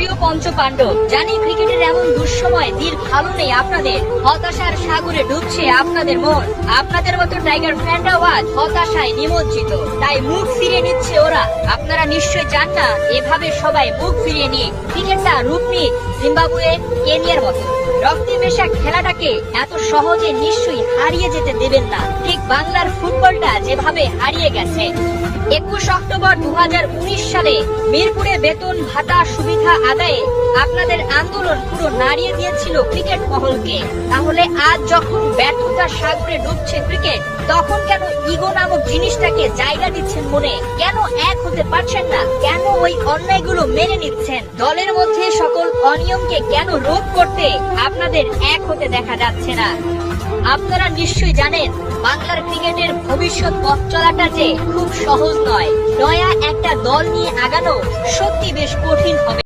প্রিয় পঞ্চ পাণ্ডব জানি ক্রিকেটের এমন দুঃসময় দিন ভালো নেই আপনাদের। হতাশার সাগরে ডুবছে আপনাদের মন। আপনাদের মতো টাইগার ফ্যানরাও আজ হতাশায় নিমজ্জিত। তাই মুখ ফিরিয়ে নিচ্ছে ওরা। আপনারা নিশ্চয় জান না, এভাবে সবাই মুখ ফিরিয়ে নিয়ে রূপ নিয়ে জিম্বাবুয়ে কেনিয়ার মতো। রক্তে মেশা খেলাটাকে এত সহজে নিশ্চয়ই হারিয়ে যেতে দেবেন না। ঠিক বাংলার ফুটবলটা যেভাবে হারিয়ে গেছে। একুশ অক্টোবর দু হাজার উনিশ সালে মিরপুরে বেতন ভাতা সুবিধা আদায়ে আপনাদের আন্দোলন পুরো নাড়িয়ে দিয়েছিল ক্রিকেট মহলকে। তাহলে আজ যখন ব্যর্থতার সাগরে ডুবছে ক্রিকেট ইগো নামক জিনিসটাকে জায়গা দিচ্ছেন মনে কেন এক হতে পারছেন না? কেন ওই অন্যায়গুলো মেনে নিচ্ছেন? দলের মধ্যে সকল অনিয়মকে কেন রোধ করতে আপনাদের এক হতে দেখা যাচ্ছে না? আপনারা নিশ্চয়ই জানেন, বাংলার ক্রিকেটের ভবিষ্যৎ পথ চলাটা যে খুব সহজ নয়। নয়া একটা দল নিয়ে আগানো সত্যি বেশ কঠিন হবে।